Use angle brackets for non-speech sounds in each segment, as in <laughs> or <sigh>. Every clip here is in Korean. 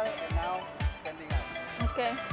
and now standing up. 오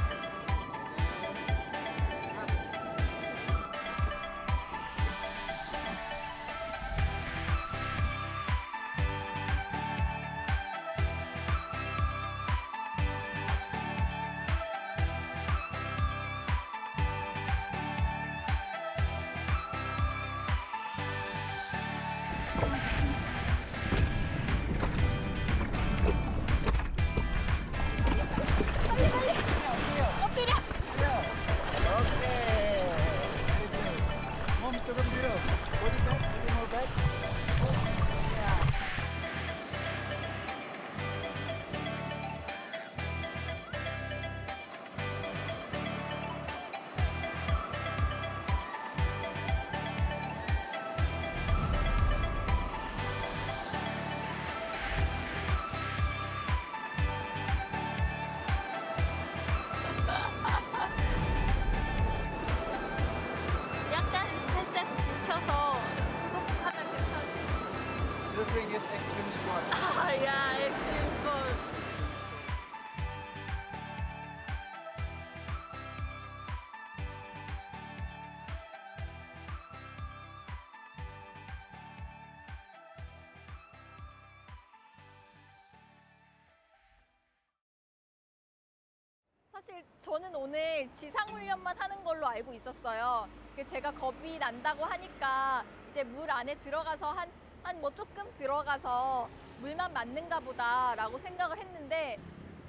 사실 저는 오늘 지상 훈련만 하는 걸로 알고 있었어요. 그 제가 겁이 난다고 하니까 이제 물 안에 들어가서 한 한 뭐 조금 들어가서 물만 맞는가 보다라고 생각을 했는데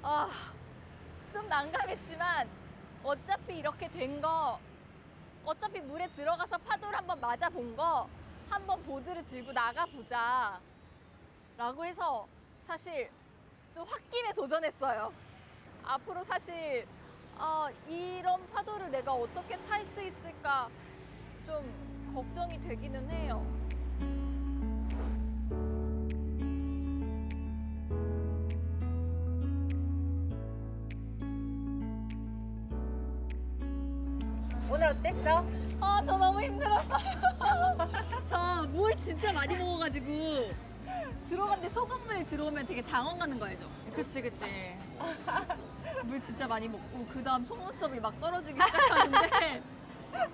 아, 좀 난감했지만 어차피 이렇게 된 거 어차피 물에 들어가서 파도를 한번 맞아 본 거 한번 보드를 들고 나가 보자 라고 해서 사실 좀 홧김에 도전했어요. 앞으로 사실 아, 이런 파도를 내가 어떻게 탈 수 있을까 좀 걱정이 되기는 해요. 오늘 어땠어? 아, 저 너무 힘들었어요. <laughs> 저 물 진짜 많이 먹어가지고 들어갔는데 소금물 들어오면 되게 당황하는 거 알죠? 그치 그치 물 진짜 많이 먹고 그 다음 속눈썹이 막 떨어지기 시작하는데 <laughs>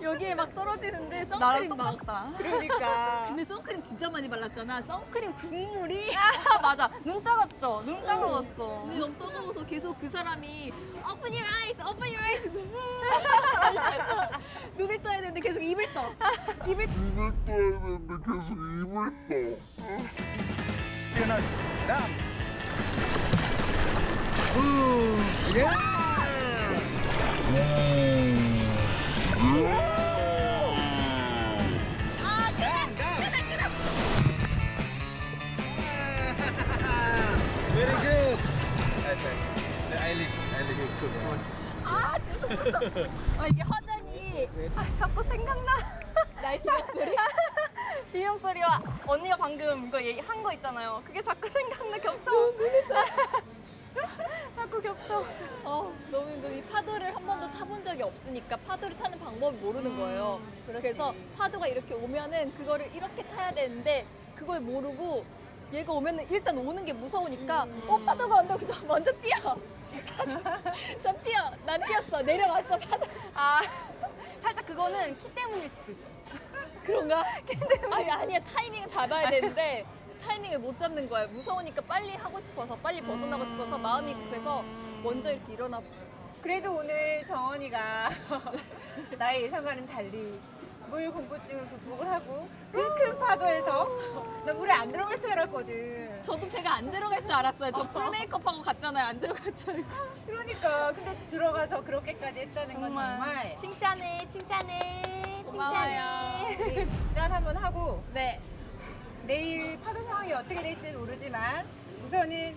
여기에 막 떨어지는데 선크림 막 그러니까 <laughs> 근데 선크림 진짜 많이 발랐잖아. 선크림 국물이 <laughs> 맞아 눈 따갑죠? 눈 따가웠어 눈이 너무 따가워서 계속 그 사람이 open your eyes, open your eyes. <laughs> 눈을 떠야 되는데 계속 입을 떠. 입을 입을 떠야 되는데 계속 입을 떠. Jonas, down. Ooh, yeah. 아, Nice, nice. The eyelish. 아, 진짜 속눈썹. 아, 이게 화장이 아, 자꾸 생각나. 나이트 목소리? 비용 <laughs> 소리와 언니가 방금 이거 얘기한 거 있잖아요 그게 자꾸 생각나 겹쳐 <laughs> 자꾸 겹쳐 어, 너무 힘들어. 이 파도를 한 번도 타본 적이 없으니까 파도를 타는 방법을 모르는 거예요. 그래서 파도가 이렇게 오면은 그거를 이렇게 타야 되는데 그걸 모르고 얘가 오면은 일단 오는 게 무서우니까 어 파도가 온다 그래서 <laughs> 먼저 뛰어. <laughs> 전 뛰어. 난 뛰었어. 내려왔어 파도. 아 <laughs> 살짝 그거는 키 때문일 수도 있어 그런가? 아니 아니야 타이밍을 잡아야 되는데 타이밍을 못 잡는 거야. 무서우니까 빨리 하고 싶어서 빨리 벗어나고 싶어서 마음이 급해서 먼저 이렇게 일어나 버려서. 그래도 오늘 정원이가 나의 예상과는 달리 물 공포증을 극복을 하고 그 큰 파도에서 나 물에 안 들어갈 줄 알았거든. 저도 제가 안 들어갈 줄 알았어요. 저 풀 메이크업 하고 갔잖아요. 안 들어갈 줄 알고. 그러니까 근데 들어가서 그렇게까지 했다는 건 정말 칭찬해 칭찬해 고마워요. 칭찬해 우리 짠 한번 하고 네. 내일 파도 상황이 어떻게 될지 는 모르지만 우선은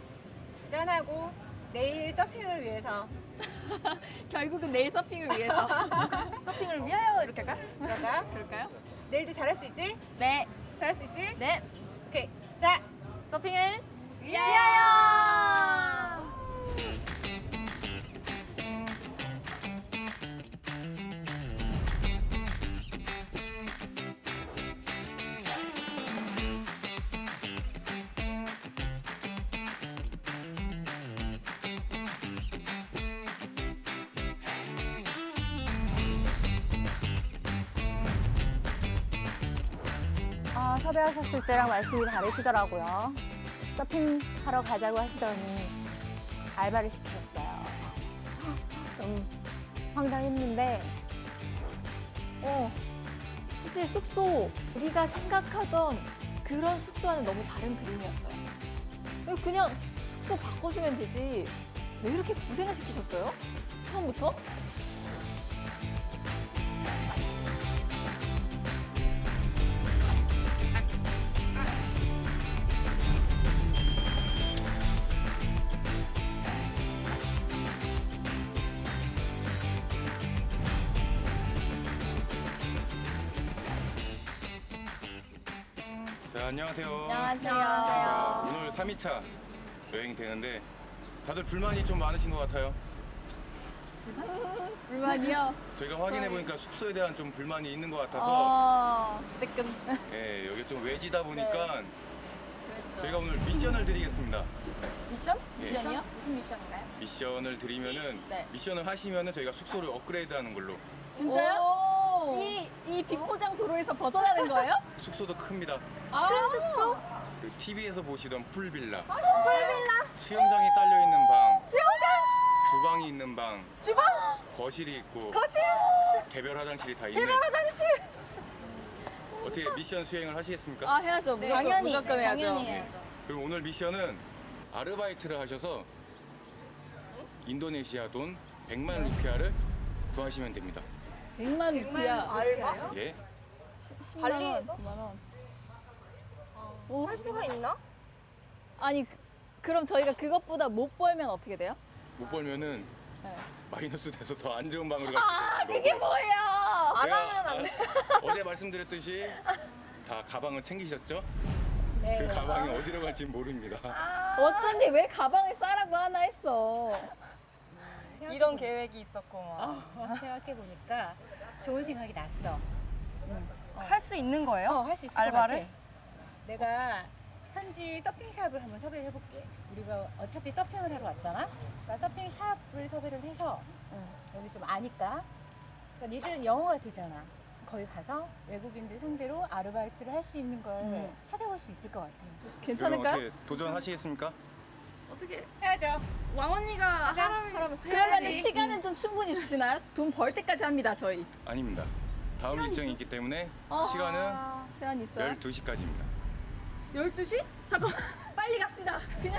짠하고 내일 서핑을 위해서 <laughs> 결국은 내일 서핑을 위해서. <laughs> 서핑을 위하여 이렇게 할까? 들어가. <laughs> 그럴까요? 내일도 잘할 수 있지? 네. 잘할 수 있지? 네 오케이. 자, 서핑을 위하여! 아, 섭외하셨을 때랑 말씀이 다르시더라고요. 서핑하러 가자고 하시더니 알바를 시키셨어요. 좀 황당했는데 어, 사실 숙소 우리가 생각하던 그런 숙소와는 너무 다른 그림이었어요. 그냥 숙소 바꿔주면 되지. 왜 이렇게 고생을 시키셨어요? 처음부터? 안녕하세요. 안녕하세요. 오늘 3일차 여행 되는데 다들 불만이 좀 많으신 것 같아요. 불만이요? <laughs> 저희가 확인해 보니까 숙소에 대한 좀 불만이 있는 것 같아서 어, 뜨끔. 예, 여기 좀 외지다 보니까 그랬죠. 저희가 오늘 미션을 드리겠습니다. 미션? 예. 미션이요? 무슨 미션인가요? 미션을 드리면은 네. 미션을 하시면은 저희가 숙소를 업그레이드하는 걸로 진짜요? 이, 이 비포장 도로에서 벗어나는 거예요? <laughs> 숙소도 큽니다. 큰 숙소? 그 TV에서 보시던 풀빌라, 아, 풀빌라? 수영장이 딸려 있는 방, 수영장? 주방이 있는 방, 주방? 거실이 있고 거실? 개별 화장실이 다 있는 개별 화장실? 어떻게 미션 수행을 하시겠습니까? 아, 해야죠. 무조건, 당연히, 무조건 해야죠. 당연히 네. 그리고 오늘 미션은 아르바이트를 하셔서 인도네시아 돈 100만 루피아를 구하시면 됩니다. 100만 루피야. 알바? 예? 발리에서? 9만 원. 오, 할 수가 있나? 아니, 그- 그럼 저희가 그것보다 못 벌면 어떻게 돼요? 못 벌면은 네. 마이너스 돼서 더 안 좋은 방으로 갈 아, 수도 있고. 그게 뭐예요? 안 제가, 하면 안 돼. 아, <laughs> 어제 말씀드렸듯이 다 가방을 챙기셨죠? 네. 그 가방이 어디로 갈지 모릅니다. 어쩐지 왜 가방을 싸라고 하나 했어. 이런 계획이 있었구만. 어, 생각해보니까 좋은 생각이 났어. 할수 있는 거예요? 어, 할 수 있을 알바를? 것 같아. 내가 현지 서핑샵을 한번 섭외를 해볼게. 우리가 어차피 서핑을 하러 왔잖아. 그러니까 서핑샵을 섭외를 해서 여기 좀 아니까. 그러니까 니들은 영어가 되잖아. 거기 가서 외국인들 상대로 아르바이트를 할 수 있는 걸 음. 찾아볼 수 있을 것 같아. 그럼 괜찮을까요? 어떻게 도전하시겠습니까? 어떻게 해야죠. 왕 언니가 하라면 그러면 해야지. 시간은 좀 충분히 주시나요? 돈 벌 때까지 합니다, 저희. 아닙니다. 다음 일정이 있기 때문에 아. 시간은 제한 있어요? 12시까지입니다. 12시? 잠깐 빨리 갑시다. 그냥